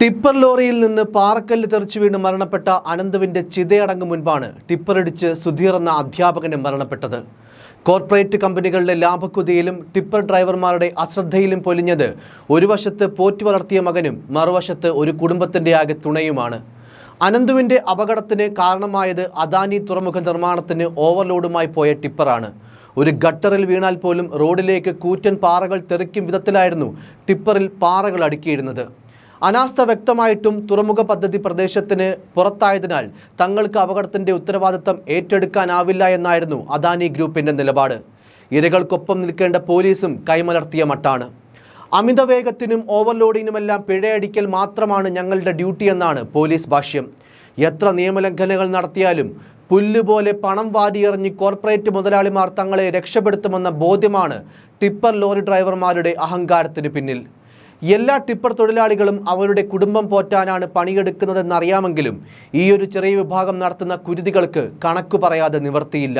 Tipper ലോറിയിൽ നിന്ന് പാറക്കല്ല് തെറിച്ചു വീണ് മരണപ്പെട്ട അനന്തുവിന്റെ ചിതയടങ്ങ് മുൻപാണ് ടിപ്പറിടിച്ച് സുധീർ എന്ന അധ്യാപകന് മരണപ്പെട്ടത്. കോർപ്പറേറ്റ് കമ്പനികളുടെ ലാഭക്കുതിയിലും ടിപ്പർ ഡ്രൈവർമാരുടെ അശ്രദ്ധയിലും പൊലിഞ്ഞത് ഒരു വശത്ത് പോറ്റി വളർത്തിയ മകനും മറുവശത്ത് ഒരു കുടുംബത്തിന്റെ ആകെ തുണയുമാണ്. അനന്തുവിന്റെ അപകടത്തിന് കാരണമായത് അദാനി തുറമുഖ നിർമ്മാണത്തിന് ഓവർലോഡുമായി പോയ ടിപ്പറാണ്. ഒരു ഗട്ടറിൽ വീണാൽ പോലും റോഡിലേക്ക് കൂറ്റൻ പാറകൾ തെറിക്കും വിധത്തിലായിരുന്നു ടിപ്പറിൽ പാറകൾ അടുക്കിയിരുന്നത്. അനാസ്ഥ വ്യക്തമായിട്ടും തുറമുഖ പദ്ധതി പ്രദേശത്തിന് പുറത്തായതിനാൽ തങ്ങൾക്ക് അപകടത്തിന്റെ ഉത്തരവാദിത്തം ഏറ്റെടുക്കാനാവില്ല എന്നായിരുന്നു അദാനി ഗ്രൂപ്പിന്റെ നിലപാട്. ഇരകൾക്കൊപ്പം നിൽക്കേണ്ട പോലീസും കൈമലർത്തിയ മട്ടാണ്. അമിത വേഗത്തിനും ഓവർലോഡിങ്ങിനുമെല്ലാം പിഴയടിക്കൽ മാത്രമാണ് ഞങ്ങളുടെ ഡ്യൂട്ടി എന്നാണ് പോലീസ് ഭാഷ്യം. എത്ര നിയമലംഘനങ്ങൾ നടത്തിയാലും പുല്ലുപോലെ പണം വാരിയെറിഞ്ഞ് കോർപ്പറേറ്റ് മുതലാളിമാർ തങ്ങളെ രക്ഷപ്പെടുത്തുമെന്ന ബോധ്യമാണ് ടിപ്പർ ലോറി ഡ്രൈവർമാരുടെ അഹങ്കാരത്തിന് പിന്നിൽ. എല്ലാ ടിപ്പർ തൊഴിലാളികളും അവരുടെ കുടുംബം പോറ്റാനാണ് പണിയെടുക്കുന്നതെന്നറിയാമെങ്കിലും ഈയൊരു ചെറിയ വിഭാഗം നടത്തുന്ന കുരുതികൾക്ക് കണക്കു പറയാതെ നിവർത്തിയില്ല.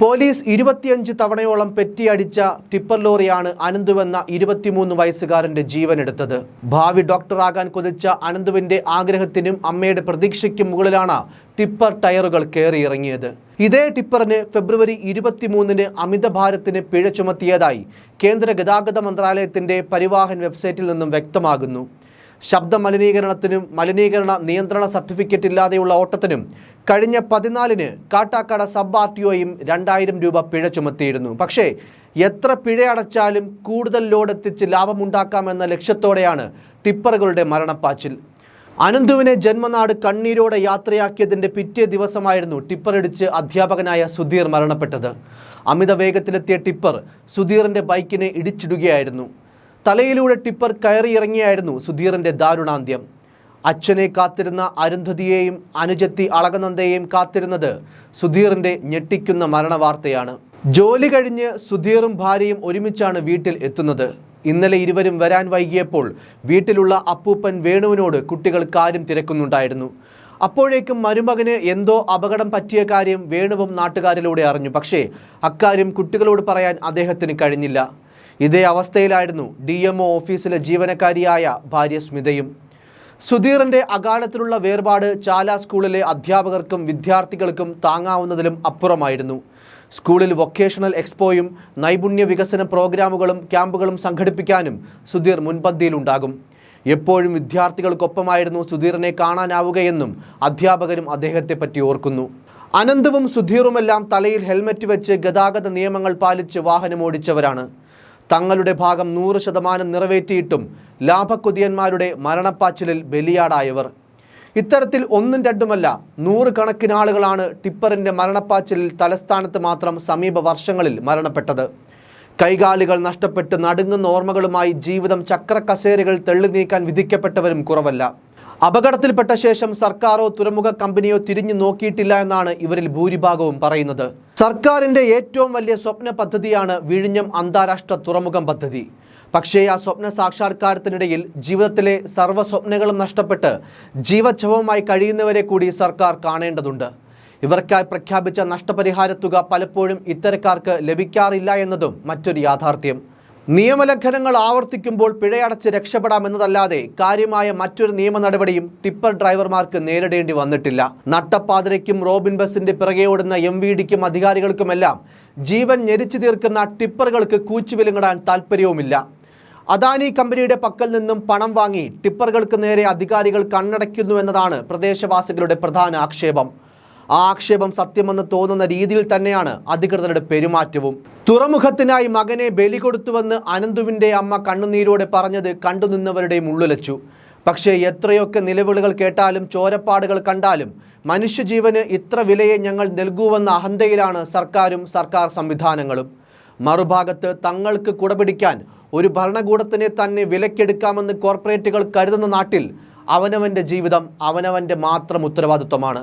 പോലീസ് ഇരുപത്തിയഞ്ച് തവണയോളം പെറ്റിയടിച്ച ടിപ്പർ ലോറിയാണ് അനന്തുവെന്ന ഇരുപത്തിമൂന്ന് വയസ്സുകാരന്റെ ജീവനെടുത്തത്. ഭാവി ഡോക്ടറാകാൻ കൊതിച്ച അനന്തുവിന്റെ ആഗ്രഹത്തിനും അമ്മയുടെ പ്രതീക്ഷയ്ക്കും മുകളിലാണ് ടിപ്പർ ടയറുകൾ കയറിയിറങ്ങിയത്. ഇതേ ടിപ്പറിന് ഫെബ്രുവരി ഇരുപത്തിമൂന്നിന് അമിതഭാരത്തിന് പിഴ ചുമത്തിയതായി കേന്ദ്ര ഗതാഗത മന്ത്രാലയത്തിന്റെ പരിവാഹൻ വെബ്സൈറ്റിൽ നിന്നും വ്യക്തമാകുന്നു. ശബ്ദ മലിനീകരണത്തിനും മലിനീകരണ നിയന്ത്രണ സർട്ടിഫിക്കറ്റ് ഇല്ലാതെയുള്ള ഓട്ടത്തിനും കഴിഞ്ഞ പതിനാലിന് കാട്ടാക്കട സബ് ആർ ടി ഒയും രണ്ടായിരം രൂപ പിഴ ചുമത്തിയിരുന്നു. പക്ഷേ എത്ര പിഴ അടച്ചാലും കൂടുതൽ ലോഡെത്തിച്ച് ലാഭമുണ്ടാക്കാമെന്ന ലക്ഷ്യത്തോടെയാണ് ടിപ്പറുകളുടെ മരണപ്പാച്ചിൽ. അനന്തുവിനെ ജന്മനാട് കണ്ണീരോടെ യാത്രയാക്കിയതിന്റെ പിറ്റേ ദിവസമായിരുന്നു ടിപ്പറിടിച്ച് അധ്യാപകനായ സുധീർ മരണപ്പെട്ടത്. അമിത വേഗത്തിലെത്തിയ ടിപ്പർ സുധീറിന്റെ ബൈക്കിനെ ഇടിച്ചിടുകയായിരുന്നു. തലയിലൂടെ ടിപ്പർ കയറിയിറങ്ങിയായിരുന്നു സുധീറിന്റെ ദാരുണാന്ത്യം. അച്ഛനെ കാത്തിരുന്ന അരുന്ധതിയെയും അനുജത്തി അളകനന്ദയെയും കാത്തിരുന്നത് സുധീറിന്റെ ഞെട്ടിക്കുന്ന മരണവാർത്തയാണ്. ജോലി കഴിഞ്ഞ് സുധീറും ഭാര്യയും ഒരുമിച്ചാണ് വീട്ടിൽ എത്തുന്നത്. ഇന്നലെ ഇരുവരും വരാൻ വൈകിയപ്പോൾ വീട്ടിലുള്ള അപ്പൂപ്പൻ വേണുവിനോട് കുട്ടികൾ കാര്യം തിരക്കുന്നുണ്ടായിരുന്നു. അപ്പോഴേക്കും മരുമകന് എന്തോ അപകടം പറ്റിയ കാര്യം വേണുവും നാട്ടുകാരിലൂടെ അറിഞ്ഞു. പക്ഷേ അക്കാര്യം കുട്ടികളോട് പറയാൻ അദ്ദേഹത്തിന് കഴിഞ്ഞില്ല. ഇതേ അവസ്ഥയിലായിരുന്നു ഡി ഓഫീസിലെ ജീവനക്കാരിയായ ഭാര്യ സ്മിതയും. സുധീറിന്റെ അകാലത്തിലുള്ള വേർപാട് ചാല സ്കൂളിലെ അധ്യാപകർക്കും വിദ്യാർത്ഥികൾക്കും താങ്ങാവുന്നതിലും അപ്പുറമായിരുന്നു. സ്കൂളിൽ വൊക്കേഷണൽ എക്സ്പോയും നൈപുണ്യ വികസന പ്രോഗ്രാമുകളും ക്യാമ്പുകളും സംഘടിപ്പിക്കാനും സുധീർ മുൻപന്തിയിലുണ്ടാകും. എപ്പോഴും വിദ്യാർത്ഥികൾക്കൊപ്പമായിരുന്നു സുധീറിനെ കാണാനാവുകയെന്നും അധ്യാപകരും അദ്ദേഹത്തെ പറ്റി ഓർക്കുന്നു. അനന്തവും സുധീറുമെല്ലാം തലയിൽ ഹെൽമറ്റ് വെച്ച് ഗതാഗത നിയമങ്ങൾ പാലിച്ച് വാഹനമോടിച്ചവരാണ്. തങ്ങളുടെ ഭാഗം നൂറ് ശതമാനം നിറവേറ്റിയിട്ടും ലാഭക്കുതിയന്മാരുടെ മരണപ്പാച്ചിലിൽ ബലിയാടായവർ. ഇത്തരത്തിൽ ഒന്നും രണ്ടുമല്ല നൂറുകണക്കിന് ആളുകളാണ് ടിപ്പറിന്റെ മരണപ്പാച്ചിലിൽ തലസ്ഥാനത്ത് മാത്രം സമീപ വർഷങ്ങളിൽ മരണപ്പെട്ടത്. കൈകാലുകൾ നഷ്ടപ്പെട്ട് നടുങ്ങുന്ന ഓർമ്മകളുമായി ജീവിതം ചക്രക്കസേരകൾ തെള്ളി നീക്കാൻ വിധിക്കപ്പെട്ടവരും കുറവല്ല. അപകടത്തിൽപ്പെട്ട ശേഷം സർക്കാരോ തുറമുഖ കമ്പനിയോ തിരിഞ്ഞു നോക്കിയിട്ടില്ല എന്നാണ് ഇവരിൽ ഭൂരിഭാഗവും പറയുന്നത്. സർക്കാരിന്റെ ഏറ്റവും വലിയ സ്വപ്ന പദ്ധതിയാണ് വിഴിഞ്ഞം അന്താരാഷ്ട്ര തുറമുഖം പദ്ധതി. പക്ഷേ ആ സ്വപ്ന സാക്ഷാത്കാരത്തിനിടയിൽ ജീവിതത്തിലെ സർവ സ്വപ്നങ്ങളും നഷ്ടപ്പെട്ട് ജീവച്ഛവമായി കഴിയുന്നവരെ കൂടി സർക്കാർ കാണേണ്ടതുണ്ട്. ഇവർക്കായി പ്രഖ്യാപിച്ച നഷ്ടപരിഹാര തുക പലപ്പോഴും ഇത്തരക്കാർക്ക് ലഭിക്കാറില്ല എന്നതും മറ്റൊരു യാഥാർത്ഥ്യം. നിയമലംഘനങ്ങൾ ആവർത്തിക്കുമ്പോൾ പിഴയടച്ച് രക്ഷപ്പെടാമെന്നതല്ലാതെ കാര്യമായ മറ്റൊരു നിയമ നടപടിയും ടിപ്പർ ഡ്രൈവർമാർക്ക് നേരിടേണ്ടി വന്നിട്ടില്ല. നട്ടപ്പാതിരയ്ക്കും റോബിൻ ബസിന്റെ പിറകെ ഓടുന്ന എം വി ഡിക്കും അധികാരികൾക്കുമെല്ലാം ജീവൻ ഞെരിച്ചു തീർക്കുന്ന ടിപ്പറുകൾക്ക് കൂച്ചുവിലങ്ങിടാൻ താല്പര്യവുമില്ല അദാനി കമ്പനിയുടെ പക്കൽ നിന്നും പണം വാങ്ങി ടിപ്പറുകൾക്ക് നേരെ അധികാരികൾ കണ്ണടയ്ക്കുന്നു എന്നതാണ് പ്രദേശവാസികളുടെ പ്രധാന ആക്ഷേപം. ആക്ഷേപം സത്യമെന്ന് തോന്നുന്ന രീതിയിൽ തന്നെയാണ് അധികൃതരുടെ പെരുമാറ്റവും. തുറമുഖത്തിനായി മകനെ ബലി കൊടുത്തുവെന്ന് അനന്തുവിന്റെ അമ്മ കണ്ണുനീരോടെ പറഞ്ഞത് കണ്ടുനിന്നവരുടെയും ഉള്ളുലച്ചു പക്ഷേ എത്രയൊക്കെ നിലവിളികൾ കേട്ടാലും ചോരപ്പാടുകൾ കണ്ടാലും മനുഷ്യജീവന് ഇത്ര വിലയെ ഞങ്ങൾ നൽകൂവെന്ന അഹന്തയിലാണ് സർക്കാരും സർക്കാർ സംവിധാനങ്ങളും. മറുഭാഗത്ത് തങ്ങൾക്ക് കുടപിടിക്കാൻ ഒരു ഭരണകൂടത്തിനെ തന്നെ വിലക്കെടുക്കാമെന്ന് കോർപ്പറേറ്റുകൾ കരുതുന്ന നാട്ടിൽ അവനവന്റെ ജീവിതം അവനവന്റെ മാത്രം ഉത്തരവാദിത്വമാണ്.